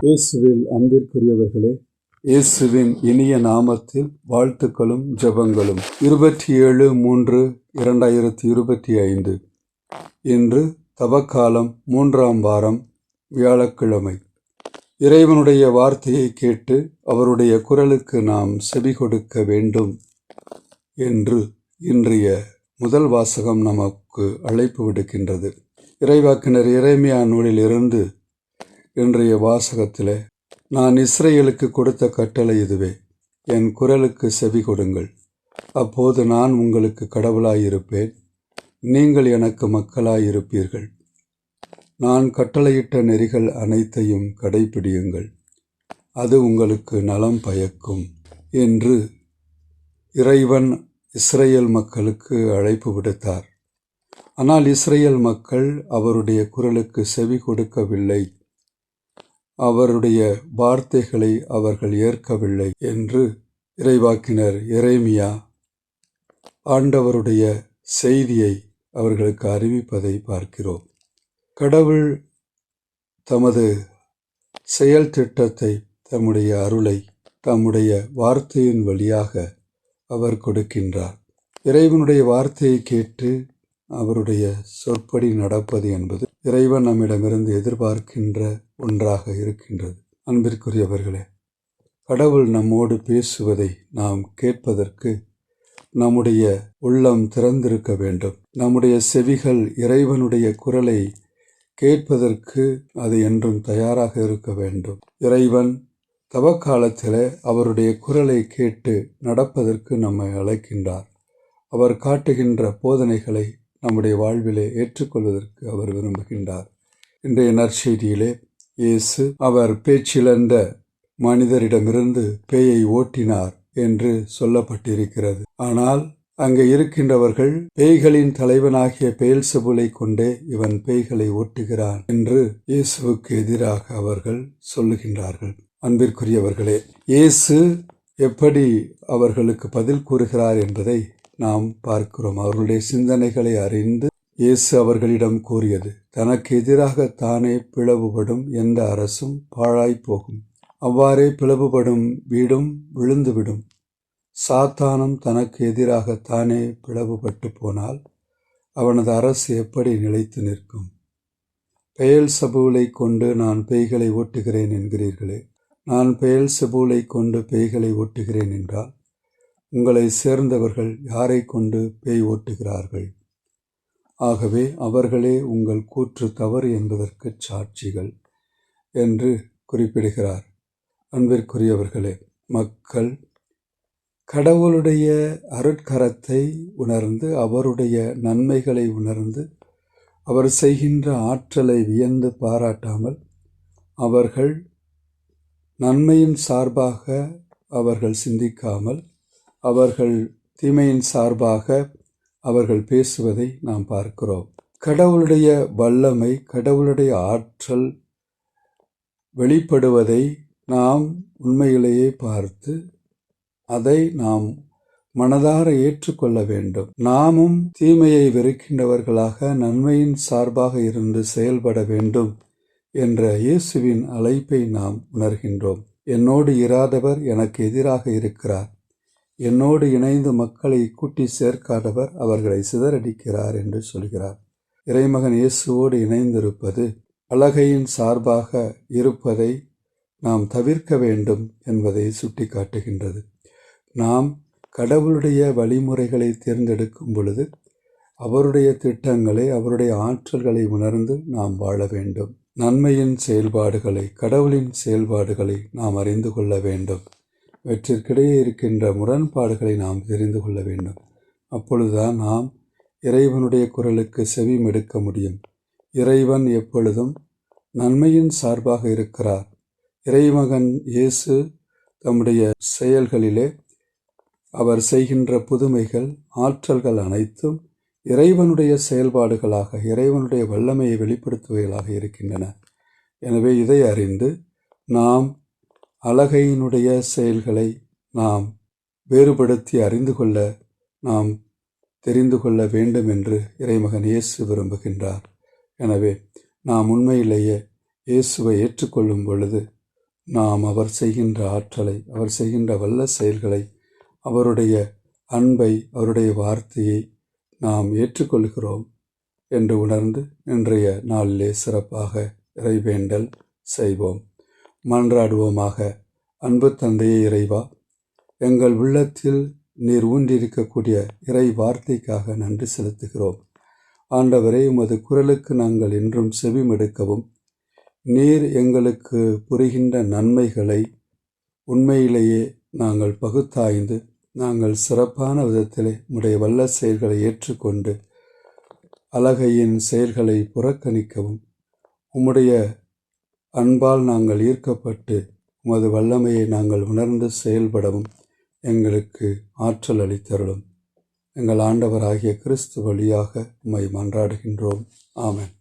இயேசுவில் அன்பிற்குரியவர்களே இயேசுவின் இனிய நாமத்தில் வாழ்த்துக்களும் ஜெபங்களும். இருபத்தி ஏழு மூன்று இரண்டாயிரத்தி இருபத்தி ஐந்து. இன்று தவக்காலம் மூன்றாம் வாரம் வியாழக்கிழமை. இறைவனுடைய வார்த்தையை கேட்டு அவருடைய குரலுக்கு நாம் செவி கொடுக்க வேண்டும் என்று இன்றைய முதல் வாசகம் நமக்கு அழைப்பு விடுக்கின்றது. இறைவாக்கினர் இறைமையா நூலில் இருந்து இன்றைய வாசகத்திலே நான் இஸ்ரேலுக்கு கொடுத்த கட்டளை இதுவே. என் குரலுக்கு செவி கொடுங்கள். அப்போது நான் உங்களுக்கு கடவுளாயிருப்பேன். நீங்கள் எனக்கு மக்களாயிருப்பீர்கள். நான் கட்டளையிட்ட நெறிகள் அனைத்தையும் கடைபிடியுங்கள். அது உங்களுக்கு நலம் பயக்கும் என்று இறைவன் இஸ்ரேல் மக்களுக்கு அழைப்பு விடுத்தார். ஆனால் இஸ்ரேல் மக்கள் அவருடைய குரலுக்கு செவி கொடுக்கவில்லை. அவருடைய வார்த்தைகளை அவர்கள் ஏற்கவில்லை என்று இறைவாக்கினர் இறைமியா ஆண்டவருடைய செய்தியை அவர்களுக்கு அறிவிப்பதை பார்க்கிறோம். கடவுள் தமது செயல் திட்டத்தை தம்முடைய அருளை தம்முடைய வார்த்தையின் வழியாக அவர் கொடுக்கின்றார். இறைவனுடைய வார்த்தையை கேட்டு அவருடைய சொற்படி நடப்பது என்பது இறைவன் நம்மிடமிருந்து எதிர்பார்க்கின்ற ஒன்றாக இருக்கின்றது. அன்பிற்குரியவர்களே கடவுள் நம்மோடு பேசுவதை நாம் கேட்பதற்கு நம்முடைய உள்ளம் திறந்திருக்க வேண்டும். நம்முடைய செவிகள் இறைவனுடைய குரலை கேட்பதற்கு அது என்றும் தயாராக இருக்க வேண்டும். இறைவன் தவக்காலத்தில் அவருடைய குரலை கேட்டு நடப்பதற்கு நம்மை அழைக்கின்றார். அவர் காட்டுகின்ற போதனைகளை நம்முடைய வாழ்விலே ஏற்றுக்கொள்வதற்கு அவர் விரும்புகின்றார். இன்றைய நற்செய்தியிலே இயேசு அவர் பேச்சிழந்த மனிதரிடமிருந்து பேயை ஓட்டினார் என்று சொல்லப்பட்டிருக்கிறது. ஆனால் அங்கே இருக்கின்றவர்கள் பேய்களின் தலைவனாகிய பெயல்சபுலை கொண்டே இவன் பேய்களை ஓட்டுகிறான் என்று இயேசுவுக்கு எதிராக அவர்கள் சொல்லுகின்றார்கள். அன்பிற்குரியவர்களே இயேசு எப்படி அவர்களுக்கு பதில் கூறுகிறார் என்பதை நாம் பார்க்கிறோம். அவர்களுடைய சிந்தனைகளை அறிந்து இயேசு அவர்களிடம் கூறியது தனக்கு எதிராக தானே பிளவுபடும் எந்த அரசும் பாழாய்ப்போகும் அவ்வாறே பிளவுபடும் வீடும் விழுந்துவிடும். சாத்தானும் தனக்கு எதிராக தானே பிளவுபட்டு போனால் அவனது அரசு எப்படி நிலைத்து நிற்கும்? பெயல் சபூலை கொண்டு நான் பேய்களை ஓட்டுகிறேன் என்கிறீர்களே. நான் பெயல் சபூலை கொண்டு பேய்களை ஓட்டுகிறேன் என்றால் உங்களை சேர்ந்தவர்கள் யாரை கொண்டு பேய் ஓட்டுகிறார்கள்? ஆகவே அவர்களே உங்கள் கூற்று தவறு என்பதற்கு சாட்சிகள் என்று குறிப்பிடுகிறார். அன்பிற்குரியவர்களே மக்கள் கடவுளுடைய அருட்கரத்தை உணர்ந்து அவருடைய நன்மைகளை உணர்ந்து அவர் செய்கின்ற ஆற்றலை வியந்து பாராட்டாமல் அவர்கள் நன்மையின் சார்பாக அவர்கள் சிந்திக்காமல் அவர்கள் தீமையின் சார்பாக அவர்கள் பேசுவதை நாம் பார்க்கிறோம். கடவுளுடைய வல்லமை கடவுளுடைய ஆற்றல் வெளிப்படுவதை நாம் உண்மையிலேயே பார்த்து அதை நாம் மனதார ஏற்றுக்கொள்ள வேண்டும். நாமும் தீமையை வெறுக்கின்றவர்களாக நன்மையின் சார்பாக இருந்து செயல்பட வேண்டும் என்ற இயேசுவின் அழைப்பை நாம் உணர்கின்றோம். என்னோடு இராதவர் எனக்கு எதிராக இருக்கிறார். என்னோடு இணைந்து மக்களை கூட்டி சேர்க்காதவர் அவர்களை சிதறடிக்கிறார் என்று சொல்கிறார். இறைமகன் இயேசுவோடு இணைந்திருப்பது அழகையின் சார்பாக இருப்பதை நாம் தவிர்க்க வேண்டும் என்பதை சுட்டிக்காட்டுகின்றது. நாம் கடவுளுடைய வழிமுறைகளை தேர்ந்தெடுக்கும் பொழுது அவருடைய திட்டங்களை அவருடைய ஆற்றல்களை உணர்ந்து நாம் வாழ வேண்டும். நன்மையின் செயல்பாடுகளை கடவுளின் செயல்பாடுகளை நாம் அறிந்து கொள்ள வேண்டும். இவற்றிற்கிடையே இருக்கின்ற முரண்பாடுகளை நாம் தெரிந்து கொள்ள வேண்டும். அப்பொழுதுதான் நாம் இறைவனுடைய குரலுக்கு செவி மெடுக்க முடியும். இறைவன் எப்பொழுதும் நன்மையின் சார்பாக இருக்கிறார். இறைமகன் இயேசு தம்முடைய செயல்களிலே அவர் செய்கின்ற புதுமைகள் ஆற்றல்கள் அனைத்தும் இறைவனுடைய செயல்பாடுகளாக இறைவனுடைய வல்லமையை வெளிப்படுத்துவைகளாக இருக்கின்றன. எனவே இதை அறிந்து நாம் அழகையினுடைய செயல்களை நாம் வேறுபடுத்தி அறிந்து கொள்ள நாம் தெரிந்து கொள்ள வேண்டும் என்று இறைமகன் இயேசு விரும்புகின்றார். எனவே நாம் உண்மையிலேயே இயேசுவை ஏற்றுக்கொள்ளும் பொழுது நாம் அவர் செய்கின்ற ஆற்றலை அவர் செய்கின்ற வல்ல செயல்களை அவருடைய அன்பை அவருடைய வார்த்தையை நாம் ஏற்றுக்கொள்கிறோம் என்று உணர்ந்து இன்றைய நாளிலே சிறப்பாக இறைவேண்டல் செய்வோம். மன்றாடுவோமாக. அன்பு தந்தையே இறைவா எங்கள் உள்ளத்தில் நீர் ஊன்றிருக்கக்கூடிய இறை வார்த்தைக்காக நன்றி செலுத்துகிறோம். ஆண்டவரே உமது குரலுக்கு நாங்கள் என்றும் செவிமெடுக்கவும் நீர் எங்களுக்கு புரிகின்ற நன்மைகளை உண்மையிலேயே நாங்கள் பகுத்தாய்ந்து நாங்கள் சிறப்பான விதத்திலே உடைய வல்ல செயல்களை ஏற்றுக்கொண்டு அழகையின் செயல்களை புறக்கணிக்கவும் உம்முடைய அன்பால் நாங்கள் ஈர்க்கப்பட்டு உமது வல்லமையை நாங்கள் உணர்ந்து செயல்படவும் எங்களுக்கு ஆற்றல் அளித்தருளும். எங்கள் ஆண்டவராகிய கிறிஸ்து வழியாக உம்மை மன்றாடுகின்றோம். ஆமன்.